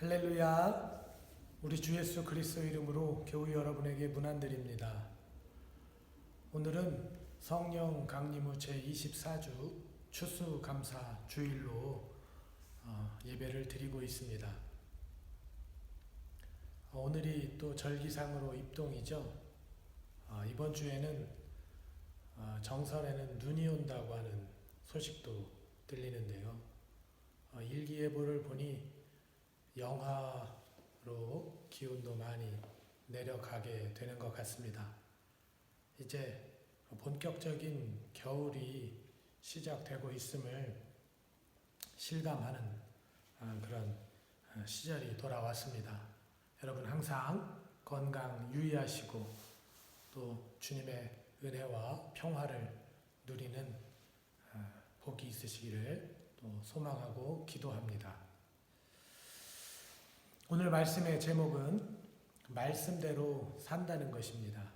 할렐루야. 우리 주 예수 그리스도 이름으로 교우 여러분에게 문안드립니다. 오늘은 성령 강림 후 제 24주 추수 감사 주일로 어, 예배를 드리고 있습니다. 어, 오늘이 또 절기상으로 입동이죠. 어, 이번 주에는 어, 정선에는 눈이 온다고 하는 소식도 들리는데요. 어, 일기예보를 보니 영하로 기온도 많이 내려가게 되는 것 같습니다. 이제 본격적인 겨울이 시작되고 있음을 실감하는 아, 그런 아, 시절이 돌아왔습니다. 여러분 항상 건강 유의하시고 또 주님의 은혜와 평화를 누리는 아, 복이 있으시기를 또 소망하고 기도합니다. 오늘 말씀의 제목은 말씀대로 산다는 것입니다.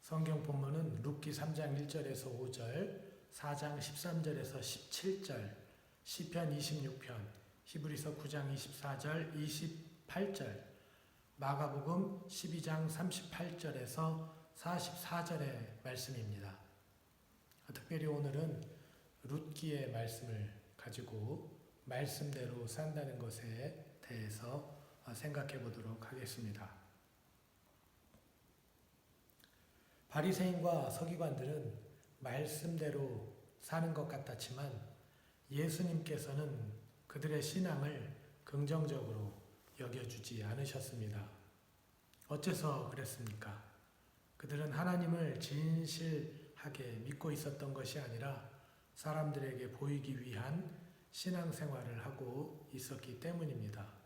성경 본문은 룻기 3장 1절에서 5절, 4장 13절에서 17절, 시편 26편, 히브리서 9장 24절, 28절, 마가복음 12장 38절에서 44절의 말씀입니다. 특별히 오늘은 룻기의 말씀을 가지고 말씀대로 산다는 것에 대해서 생각해 보도록 하겠습니다. 바리새인과 서기관들은 말씀대로 사는 것 같았지만 예수님께서는 그들의 신앙을 긍정적으로 여겨주지 않으셨습니다. 어째서 그랬습니까? 그들은 하나님을 진실하게 믿고 있었던 것이 아니라 사람들에게 보이기 위한 신앙생활을 하고 있었기 때문입니다.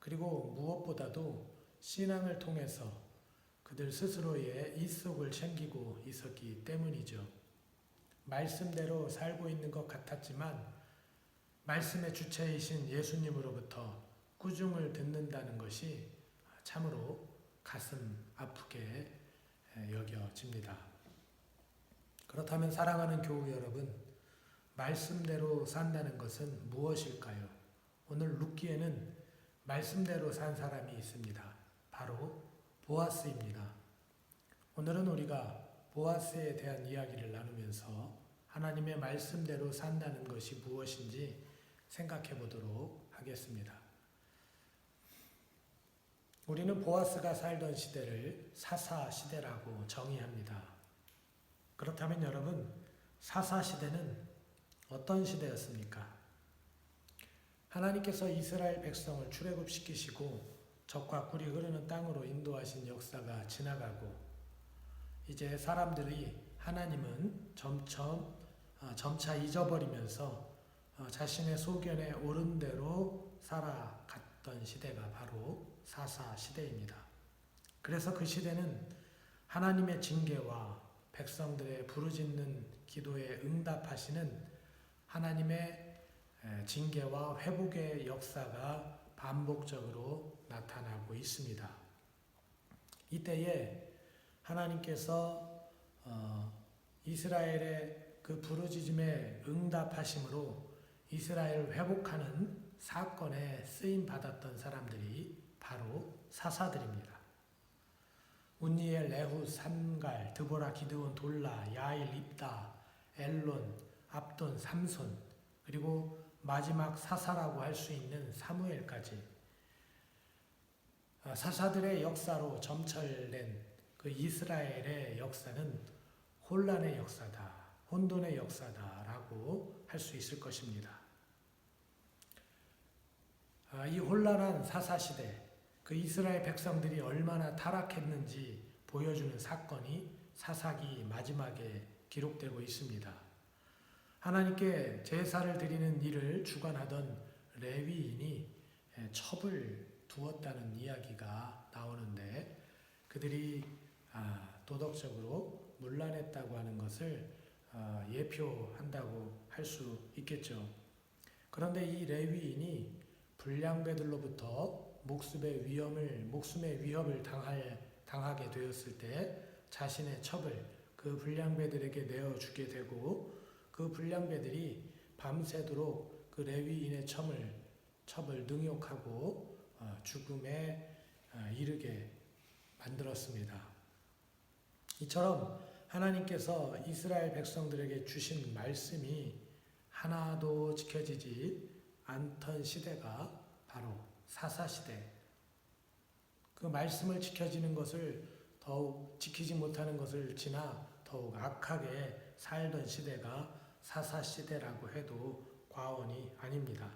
그리고 무엇보다도 신앙을 통해서 그들 스스로의 이속을 챙기고 있었기 때문이죠. 말씀대로 살고 있는 것 같았지만 말씀의 주체이신 예수님으로부터 꾸중을 듣는다는 것이 참으로 가슴 아프게 여겨집니다. 그렇다면 사랑하는 교우 여러분, 말씀대로 산다는 것은 무엇일까요? 오늘 룻기에는 말씀대로 산 사람이 있습니다. 바로 보아스입니다. 오늘은 우리가 보아스에 대한 이야기를 나누면서 하나님의 말씀대로 산다는 것이 무엇인지 생각해 보도록 하겠습니다. 우리는 보아스가 살던 시대를 사사 시대라고 정의합니다. 그렇다면 여러분, 사사 시대는 어떤 시대였습니까? 하나님께서 이스라엘 백성을 출애굽시키시고 적과 꿀이 흐르는 땅으로 인도하신 역사가 지나가고 이제 사람들이 하나님은 점점 어, 점차 잊어버리면서 어, 자신의 소견에 옳은 대로 살아갔던 시대가 바로 사사 시대입니다. 그래서 그 시대는 하나님의 징계와 백성들의 부르짖는 기도에 응답하시는 하나님의 징계와 회복의 역사가 반복적으로 나타나고 있습니다. 이때에 하나님께서 어, 이스라엘의 그 부르짖음에 응답하심으로 이스라엘을 회복하는 사건에 쓰임 받았던 사람들이 바로 사사들입니다. 운니엘, 레후, 삼갈, 드보라, 기드온, 돌라, 야일, 입다, 엘론, 압돈, 삼손 그리고 마지막 사사라고 할 수 있는 사무엘까지 아, 사사들의 역사로 점철된 그 이스라엘의 역사는 혼란의 역사다, 혼돈의 역사다라고 할 수 있을 것입니다. 아, 이 혼란한 사사 시대, 그 이스라엘 백성들이 얼마나 타락했는지 보여주는 사건이 사사기 마지막에 기록되고 있습니다. 하나님께 제사를 드리는 일을 주관하던 레위인이 첩을 두었다는 이야기가 나오는데 그들이 아, 도덕적으로 문란했다고 하는 것을 아, 예표한다고 할 수 있겠죠. 그런데 이 레위인이 불량배들로부터 목숨의 위험을 목숨의 위협을 당할 당하게 되었을 때 자신의 첩을 그 불량배들에게 내어 주게 되고 그 불량배들이 밤새도록 그 레위인의 첩을 첩을 능욕하고 죽음에 어, 이르게 만들었습니다. 이처럼 하나님께서 이스라엘 백성들에게 주신 말씀이 하나도 지켜지지 않던 시대가 바로 사사 시대. 그 말씀을 지켜지는 것을 더욱 지키지 못하는 것을 지나 더욱 악하게 살던 시대가 사사 시대라고 해도 과언이 아닙니다.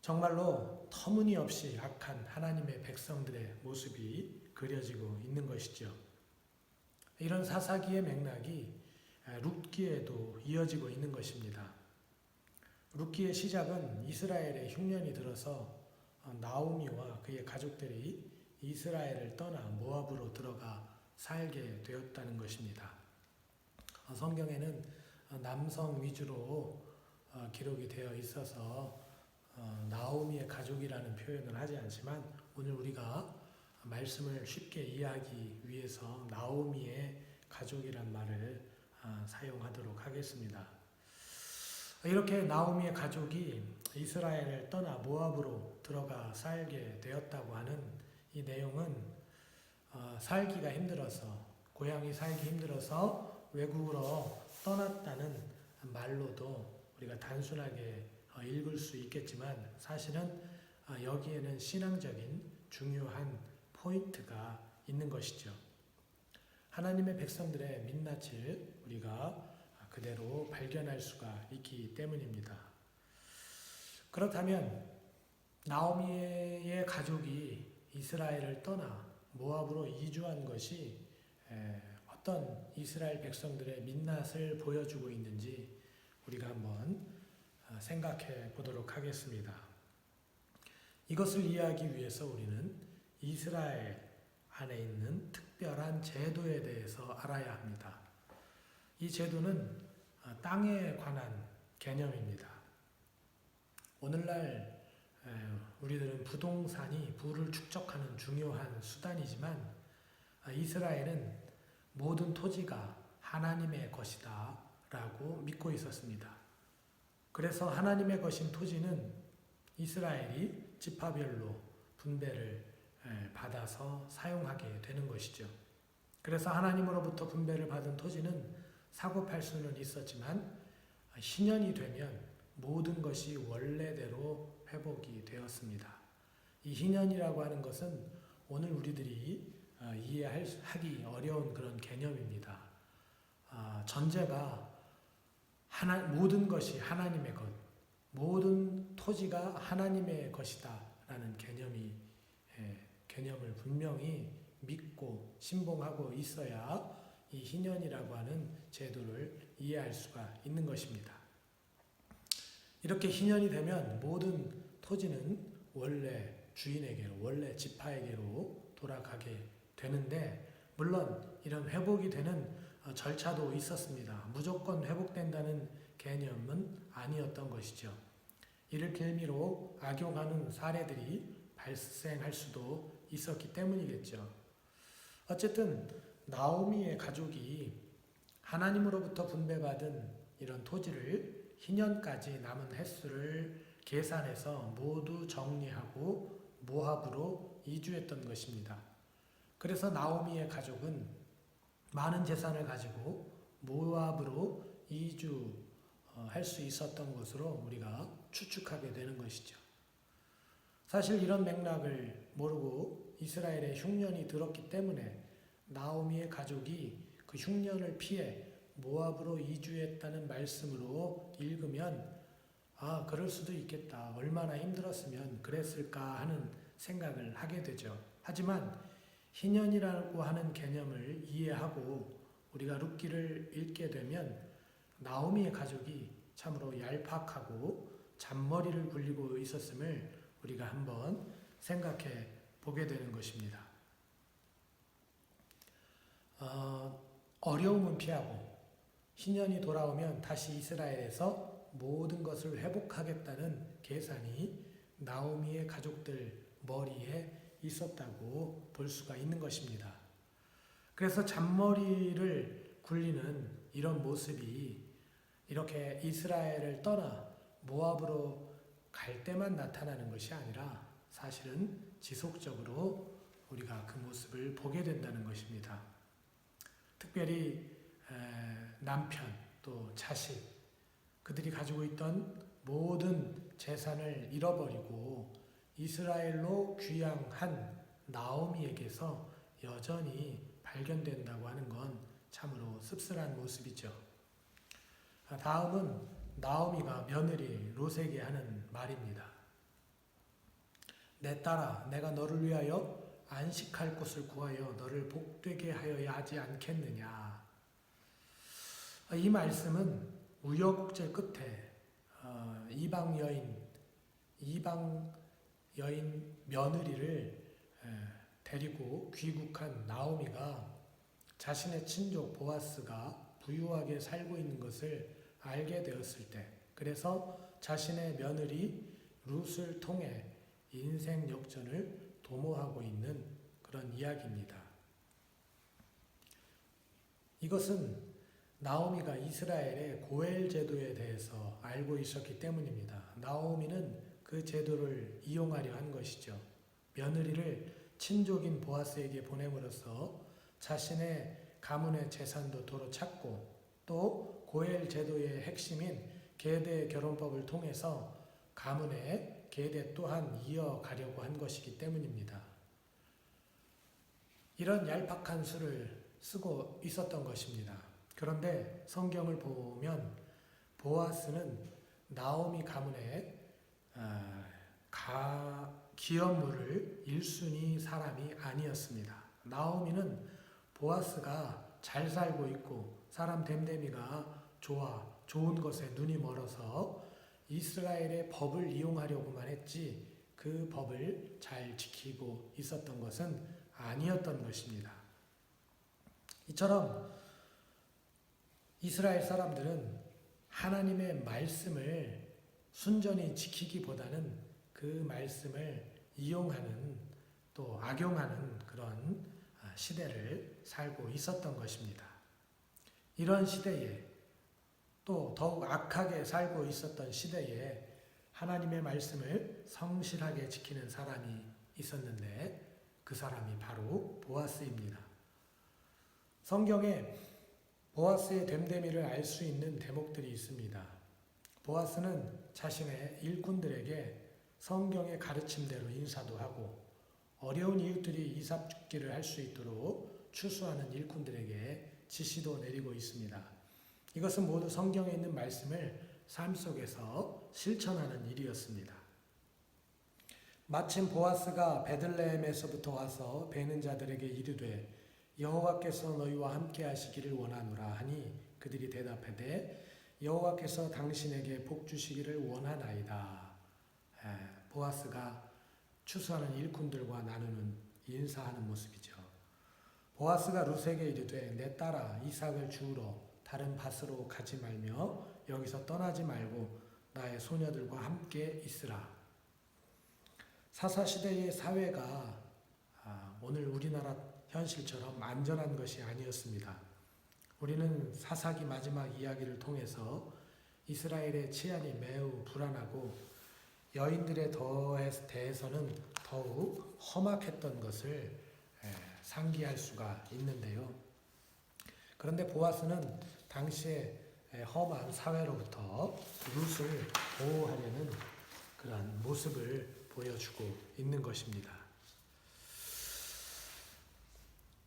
정말로 터무니없이 악한 하나님의 백성들의 모습이 그려지고 있는 것이죠. 이런 사사기의 맥락이 룻기에도 이어지고 있는 것입니다. 룻기의 시작은 이스라엘의 흉년이 들어서 나오미와 그의 가족들이 이스라엘을 떠나 모압으로 들어가 살게 되었다는 것입니다. 어, 성경에는 남성 위주로 어, 기록이 되어 있어서 어, 나오미의 가족이라는 표현을 하지 않지만 오늘 우리가 말씀을 쉽게 이해하기 위해서 나오미의 가족이란 말을 사용하도록 하겠습니다. 이렇게 나오미의 가족이 이스라엘을 떠나 모압으로 들어가 살게 되었다고 하는 이 내용은 살기가 힘들어서 고향이 살기 힘들어서 외국으로 떠났다는 말로도 우리가 단순하게 어, 읽을 수 있겠지만 사실은 어, 여기에는 신앙적인 중요한 포인트가 있는 것이죠. 하나님의 백성들의 민낯을 우리가 그대로 발견할 수가 있기 때문입니다. 그렇다면 나오미의 가족이 이스라엘을 떠나 모압으로 이주한 것이 어떤 이스라엘 백성들의 민낯을 보여주고 있는지 우리가 한번 어, 생각해 보도록 하겠습니다. 이것을 이해하기 위해서 우리는 이스라엘 안에 있는 특별한 제도에 대해서 알아야 합니다. 이 제도는 어, 땅에 관한 개념입니다. 오늘날 우리들은 부동산이 부를 축적하는 중요한 수단이지만 어, 이스라엘은 모든 토지가 하나님의 것이다 라고 믿고 있었습니다. 그래서 하나님의 것인 토지는 이스라엘이 지파별로 분배를 받아서 사용하게 되는 것이죠. 그래서 하나님으로부터 분배를 받은 토지는 사고 팔 수는 있었지만 신년이 되면 모든 것이 원래대로 회복이 되었습니다. 이 희년이라고 하는 것은 오늘 우리들이 어, 이해하기 어려운 그런 개념입니다. 아, 전제가 하나, 모든 것이 하나님의 것, 모든 토지가 하나님의 것이다 라는 개념이 예, 개념을 분명히 믿고 신봉하고 있어야 이 희년이라고 하는 제도를 이해할 수가 있는 것입니다. 이렇게 희년이 되면 모든 토지는 원래 주인에게로, 원래 지파에게로 돌아가게 되는데, 물론 이런 회복이 되는 어, 절차도 있었습니다. 무조건 회복된다는 개념은 아니었던 것이죠. 이를 빌미로 악용하는 사례들이 발생할 수도 있었기 때문이겠죠. 어쨌든 나오미의 가족이 하나님으로부터 분배받은 이런 토지를 희년까지 남은 횟수를 계산해서 모두 정리하고 모압으로 이주했던 것입니다. 그래서 나오미의 가족은 많은 재산을 가지고 모압으로 이주할 수 있었던 것으로 우리가 추측하게 되는 것이죠. 사실 이런 맥락을 모르고 이스라엘의 흉년이 들었기 때문에 나오미의 가족이 그 흉년을 피해 모압으로 이주했다는 말씀으로 읽으면 아, 그럴 수도 있겠다. 얼마나 힘들었으면 그랬을까 하는 생각을 하게 되죠. 하지만 희년이라고 하는 개념을 이해하고 우리가 룻기를 읽게 되면 나오미의 가족이 참으로 얄팍하고 잔머리를 굴리고 있었음을 우리가 한번 생각해 보게 되는 것입니다. 어, 어려움은 피하고 희년이 돌아오면 다시 이스라엘에서 모든 것을 회복하겠다는 계산이 나오미의 가족들 머리에 있었다고 볼 수가 있는 것입니다. 그래서 잔머리를 굴리는 이런 모습이 이렇게 이스라엘을 떠나 모압으로 갈 때만 나타나는 것이 아니라 사실은 지속적으로 우리가 그 모습을 보게 된다는 것입니다. 특별히 에, 남편 또 자식 그들이 가지고 있던 모든 재산을 잃어버리고 이스라엘로 귀향한 나오미에게서 여전히 발견된다고 하는 건 참으로 씁쓸한 모습이죠. 아, 다음은 나오미가 며느리 롯에게 하는 말입니다. 내 딸아, 내가 너를 위하여 안식할 곳을 구하여 너를 복되게 하여야 하지 않겠느냐. 아, 이 말씀은 우여곡절 끝에 어, 이방 여인, 이방 여인 며느리를 에, 데리고 귀국한 나오미가 자신의 친족 보아스가 부유하게 살고 있는 것을 알게 되었을 때, 그래서 자신의 며느리 룻을 통해 인생 역전을 도모하고 있는 그런 이야기입니다. 이것은 나오미가 이스라엘의 고엘 제도에 대해서 알고 있었기 때문입니다. 나오미는 그 제도를 이용하려 한 것이죠. 며느리를 친족인 보아스에게 보냄으로써 자신의 가문의 재산도 도로 찾고 또 고엘 제도의 핵심인 계대 결혼법을 통해서 가문의 계대 또한 이어가려고 한 것이기 때문입니다. 이런 얄팍한 수를 쓰고 있었던 것입니다. 그런데 성경을 보면 보아스는 나오미 가문의 기업물을 1순위 사람이 아니었습니다. 나오미는 보아스가 잘 살고 있고 사람 됨됨이가 좋아 좋은 것에 눈이 멀어서 이스라엘의 법을 이용하려고만 했지 그 법을 잘 지키고 있었던 것은 아니었던 것입니다. 이처럼 이스라엘 사람들은 하나님의 말씀을 순전히 지키기보다는 그 말씀을 이용하는 또 악용하는 그런 시대를 살고 있었던 것입니다. 이런 시대에 또 더욱 악하게 살고 있었던 시대에 하나님의 말씀을 성실하게 지키는 사람이 있었는데 그 사람이 바로 보아스입니다. 성경에 보아스의 됨됨이를 알 수 있는 대목들이 있습니다. 보아스는 자신의 일꾼들에게 성경의 가르침대로 인사도 하고 어려운 이웃들이 이삽 죽기를 할 수 있도록 추수하는 일꾼들에게 지시도 내리고 있습니다. 이것은 모두 성경에 있는 말씀을 삶 속에서 실천하는 일이었습니다. 마침 보아스가 베들레헴에서부터 와서 베는 자들에게 이르되 여호와께서 너희와 함께 하시기를 원하노라 하니 그들이 대답하되 여호와께서 당신에게 복 주시기를 원하나이다. 에, 보아스가 추수하는 일꾼들과 나누는 인사하는 모습이죠. 보아스가 루세게 이르되 내 딸아 이삭을 주우러 다른 밭으로 가지 말며 여기서 떠나지 말고 나의 소녀들과 함께 있으라. 사사 시대의 사회가 아, 오늘 우리나라 현실처럼 안전한 것이 아니었습니다. 우리는 사사기 마지막 이야기를 통해서 이스라엘의 치안이 매우 불안하고 여인들에 대해서는 더욱 험악했던 것을 상기할 수가 있는데요. 그런데 보아스는 당시에 험한 사회로부터 룻을 보호하려는 그러한 모습을 보여주고 있는 것입니다.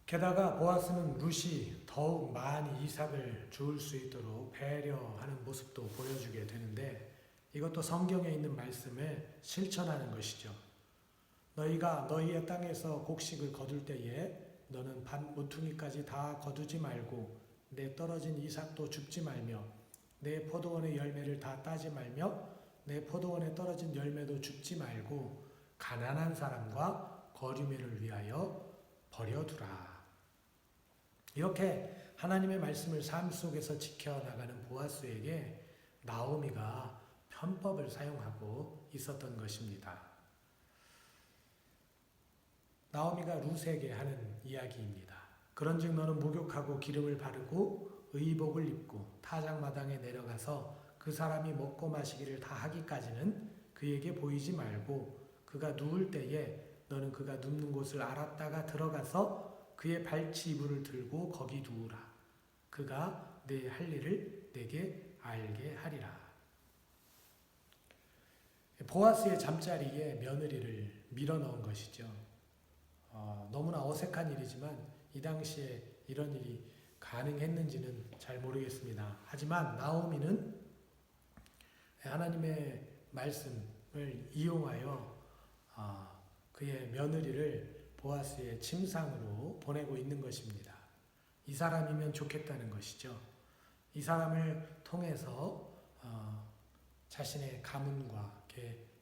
게다가 보아스는 룻이 더욱 많이 이삭을 주울 수 있도록 배려하는 모습도 보여주게 되는데 이것도 성경에 있는 말씀을 실천하는 것이죠. 너희가 너희의 땅에서 곡식을 거둘 때에 너는 밭 모퉁이까지 다 거두지 말고 내 떨어진 이삭도 줍지 말며 내 포도원의 열매를 다 따지 말며 내 포도원에 떨어진 열매도 줍지 말고 가난한 사람과 거류민을 위하여 버려두라. 이렇게 하나님의 말씀을 삶 속에서 지켜나가는 보아스에게 나오미가 편법을 사용하고 있었던 것입니다. 나오미가 룻에게 하는 이야기입니다. 그런즉 너는 목욕하고 기름을 바르고 의복을 입고 타작마당에 내려가서 그 사람이 먹고 마시기를 다 하기까지는 그에게 보이지 말고 그가 누울 때에 너는 그가 눕는 곳을 알았다가 들어가서 그의 발치 이불을 들고 거기 누우라. 그가 내 할 일을 내게 알게 하리라. 보아스의 잠자리에 며느리를 밀어 넣은 것이죠. 어, 너무나 어색한 일이지만 이 당시에 이런 일이 가능했는지는 잘 모르겠습니다. 하지만 나오미는 하나님의 말씀을 이용하여 아, 그의 며느리를 보아스의 침상으로 보내고 있는 것입니다. 이 사람이면 좋겠다는 것이죠. 이 사람을 통해서 어, 자신의 가문과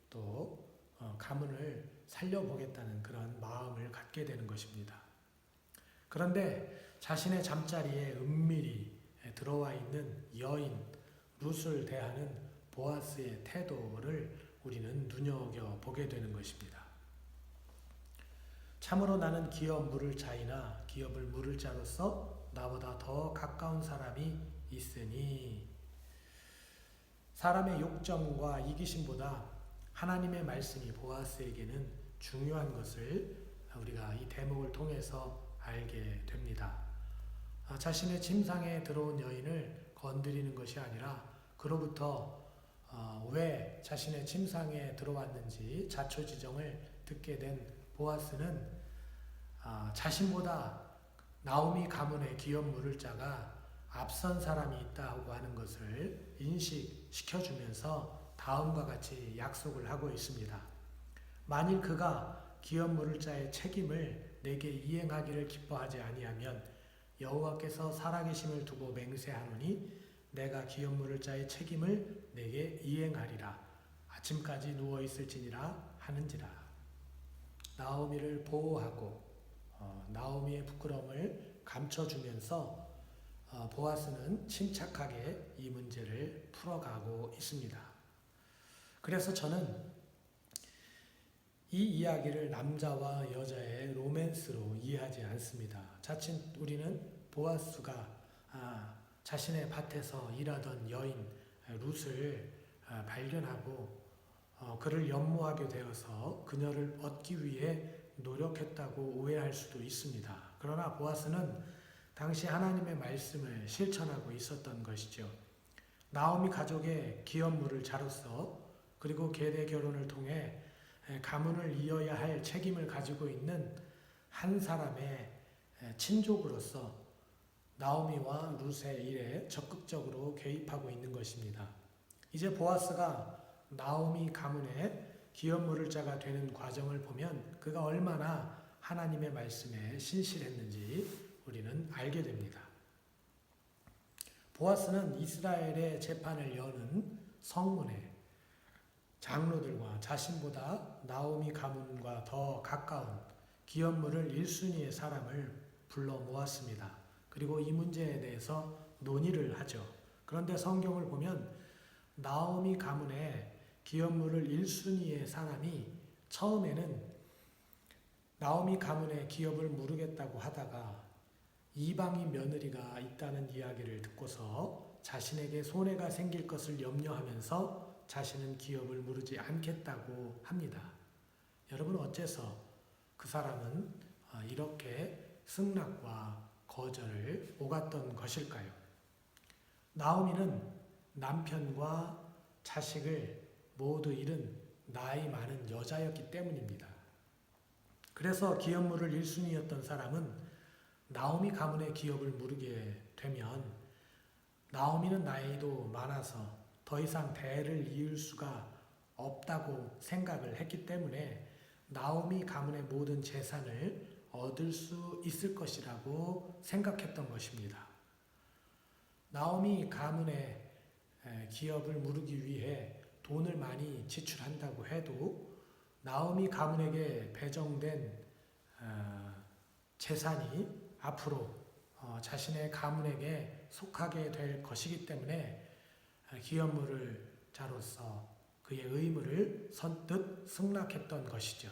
또 어, 가문을 살려보겠다는 그런 마음을 갖게 되는 것입니다. 그런데 자신의 잠자리에 은밀히 들어와 있는 여인 룻을 대하는 보아스의 태도를 우리는 눈여겨 보게 되는 것입니다. 참으로 나는 기업 물을 자이나 기업을 물을 자로서 나보다 더 가까운 사람이 있으니 사람의 욕정과 이기심보다 하나님의 말씀이 보아스에게는 중요한 것을 우리가 이 대목을 통해서 알게 됩니다. 아, 자신의 침상에 들어온 여인을 건드리는 것이 아니라 그로부터 어, 왜 자신의 침상에 들어왔는지 자초지정을 듣게 된 보아스는 아, 자신보다 나오미 가문의 기업 물을 자가 앞선 사람이 있다고 하는 것을 인식시켜주면서 다음과 같이 약속을 하고 있습니다. 만일 그가 기업 물을 자의 책임을 내게 이행하기를 기뻐하지 아니하면 여호와께서 살아계심을 두고 맹세하노니 내가 기업 물을 자의 책임을 내게 이행하리라 아침까지 누워 있을지니라 하는지라 나오미를 보호하고 어, 나오미의 부끄러움을 감춰주면서 어, 보아스는 침착하게 이 문제를 풀어가고 있습니다. 그래서 저는 이 이야기를 남자와 여자의 로맨스로 이해하지 않습니다. 자칫 우리는 보아스가 아, 자신의 밭에서 일하던 여인 룻을 아, 발견하고 어, 그를 연모하게 되어서 그녀를 얻기 위해 노력했다고 오해할 수도 있습니다. 그러나 보아스는 당시 하나님의 말씀을 실천하고 있었던 것이죠. 나오미 가족의 기업물을 자로서 그리고 계대 결혼을 통해 가문을 이어야 할 책임을 가지고 있는 한 사람의 친족으로서 나오미와 룻의 일에 적극적으로 개입하고 있는 것입니다. 이제 보아스가 나오미 가문의 기업물을 자가 되는 과정을 보면 그가 얼마나 하나님의 말씀에 신실했는지 우리는 알게 됩니다. 보아스는 이스라엘의 재판을 여는 성문에 장로들과 자신보다 나오미 가문과 더 가까운 기업물을 1순위의 사람을 불러 모았습니다. 그리고 이 문제에 대해서 논의를 하죠. 그런데 성경을 보면 나오미 가문의 기업물을 1순위의 사람이 처음에는 나오미 가문의 기업을 물으겠다고 하다가 이방인 며느리가 있다는 이야기를 듣고서 자신에게 손해가 생길 것을 염려하면서 자신은 기업을 물지 않겠다고 합니다. 여러분 어째서 그 사람은 어, 이렇게 승낙과 거절을 오갔던 것일까요? 나오미는 남편과 자식을 모두 잃은 나이 많은 여자였기 때문입니다. 그래서 기업물을 1순위였던 사람은 나오미 가문의 기업을 물게 되면 나오미는 나이도 많아서 더 이상 대를 이을 수가 없다고 생각을 했기 때문에 나오미 가문의 모든 재산을 얻을 수 있을 것이라고 생각했던 것입니다. 나오미 가문의 기업을 무르기 위해 돈을 많이 지출한다고 해도 나오미 가문에게 배정된 어, 재산이 앞으로 어, 자신의 가문에게 속하게 될 것이기 때문에 기업물을 자로서 그의 의무를 선뜻 승낙했던 것이죠.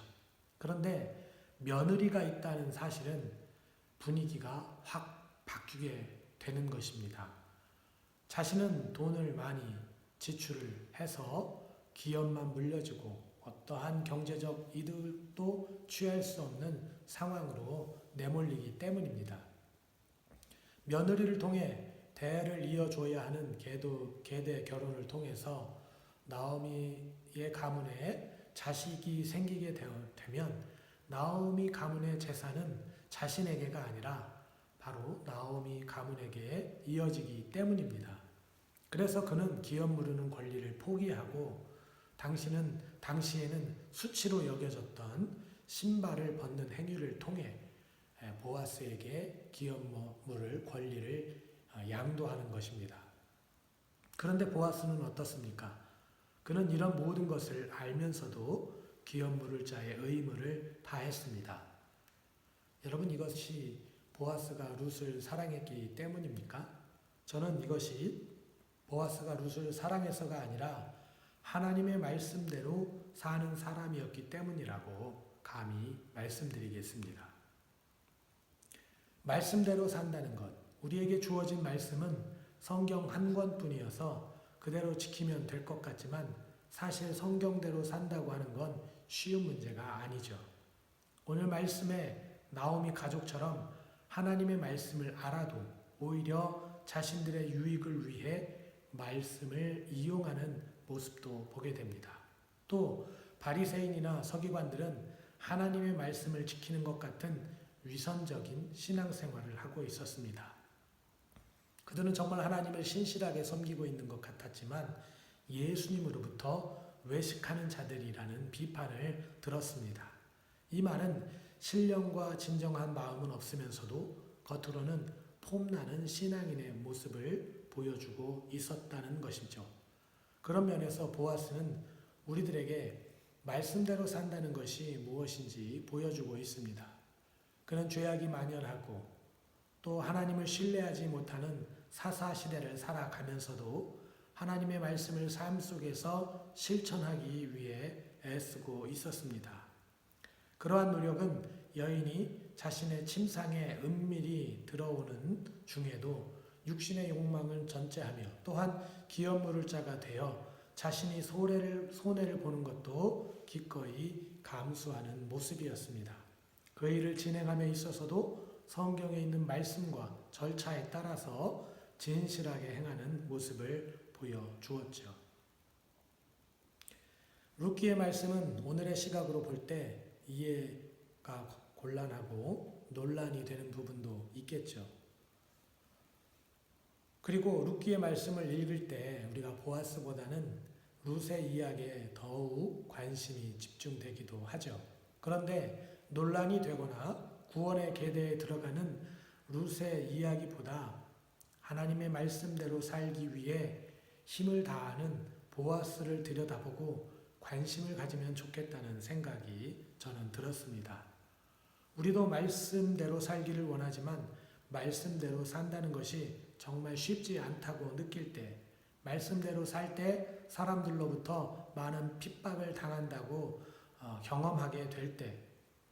그런데 며느리가 있다는 사실은 분위기가 확 바뀌게 되는 것입니다. 자신은 돈을 많이 지출을 해서 기업만 물려주고 어떠한 경제적 이득도 취할 수 없는 상황으로 내몰리기 때문입니다. 며느리를 통해 대를 이어줘야 하는 계도, 계대 결혼을 통해서 나오미의 가문에 자식이 생기게 되면 나오미 가문의 재산은 자신에게가 아니라 바로 나오미 가문에게 이어지기 때문입니다. 그래서 그는 기업 무르는 권리를 포기하고 당신은 당시에는 수치로 여겨졌던 신발을 벗는 행위를 통해 보아스에게 기업 물을 권리를 어, 양도하는 것입니다. 그런데 보아스는 어떻습니까? 그는 이런 모든 것을 알면서도 기업 물을 자의 의무를 다했습니다. 여러분 이것이 보아스가 룻을 사랑했기 때문입니까? 저는 이것이 보아스가 룻을 사랑해서가 아니라 하나님의 말씀대로 사는 사람이었기 때문이라고 감히 말씀드리겠습니다. 말씀대로 산다는 것, 우리에게 주어진 말씀은 성경 한 권뿐이어서 그대로 지키면 될 것 같지만 사실 성경대로 산다고 하는 건 쉬운 문제가 아니죠. 오늘 말씀에 나오미 가족처럼 하나님의 말씀을 알아도 오히려 자신들의 유익을 위해 말씀을 이용하는 모습도 보게 됩니다. 또 바리새인이나 서기관들은 하나님의 말씀을 지키는 것 같은 위선적인 신앙생활을 하고 있었습니다. 그들은 정말 하나님을 신실하게 섬기고 있는 것 같았지만 예수님으로부터 외식하는 자들이라는 비판을 들었습니다. 이 말은 신령과 진정한 마음은 없으면서도 겉으로는 폼나는 신앙인의 모습을 보여주고 있었다는 것이죠. 그런 면에서 보아스는 우리들에게 말씀대로 산다는 것이 무엇인지 보여주고 있습니다. 그는 죄악이 만연하고 또 하나님을 신뢰하지 못하는 사사 시대를 살아가면서도 하나님의 말씀을 삶 속에서 실천하기 위해 애쓰고 있었습니다. 그러한 노력은 여인이 자신의 침상에 은밀히 들어오는 중에도 육신의 욕망을 전제하며 또한 기업 물을 자가 되어 자신이 손해를, 손해를 보는 것도 기꺼이 감수하는 모습이었습니다. 그 일을 진행함에 있어서도 성경에 있는 말씀과 절차에 따라서 진실하게 행하는 모습을 보여주었죠. 루키의 말씀은 오늘의 시각으로 볼 때 이해가 곤란하고 논란이 되는 부분도 있겠죠. 그리고 루키의 말씀을 읽을 때 우리가 보아스보다는 룻의 이야기에 더욱 관심이 집중되기도 하죠. 그런데 논란이 되거나 구원의 계대에 들어가는 룻의 이야기보다 하나님의 말씀대로 살기 위해 힘을 다하는 보아스를 들여다보고 관심을 가지면 좋겠다는 생각이 저는 들었습니다. 우리도 말씀대로 살기를 원하지만 말씀대로 산다는 것이 정말 쉽지 않다고 느낄 때, 말씀대로 살 때 사람들로부터 많은 핍박을 당한다고 어, 경험하게 될 때,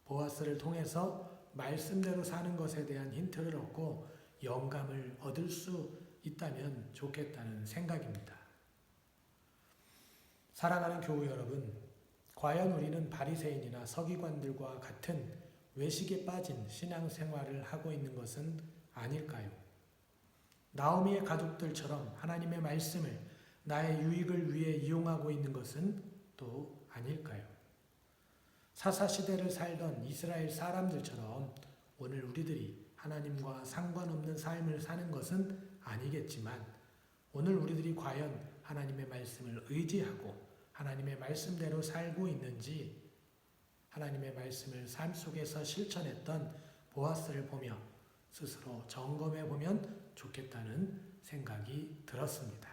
보아스를 통해서 말씀대로 사는 것에 대한 힌트를 얻고 영감을 얻을 수 있다면 좋겠다는 생각입니다. 사랑하는 교우 여러분, 과연 우리는 바리새인이나 서기관들과 같은 외식에 빠진 신앙생활을 하고 있는 것은 아닐까요? 나오미의 가족들처럼 하나님의 말씀을 나의 유익을 위해 이용하고 있는 것은 또 아닐까요? 사사시대를 살던 이스라엘 사람들처럼 오늘 우리들이 하나님과 상관없는 삶을 사는 것은 아니겠지만 오늘 우리들이 과연 하나님의 말씀을 의지하고 하나님의 말씀대로 살고 있는지 하나님의 말씀을 삶 속에서 실천했던 보아스를 보며 스스로 점검해 보면 좋겠다는 생각이 들었습니다.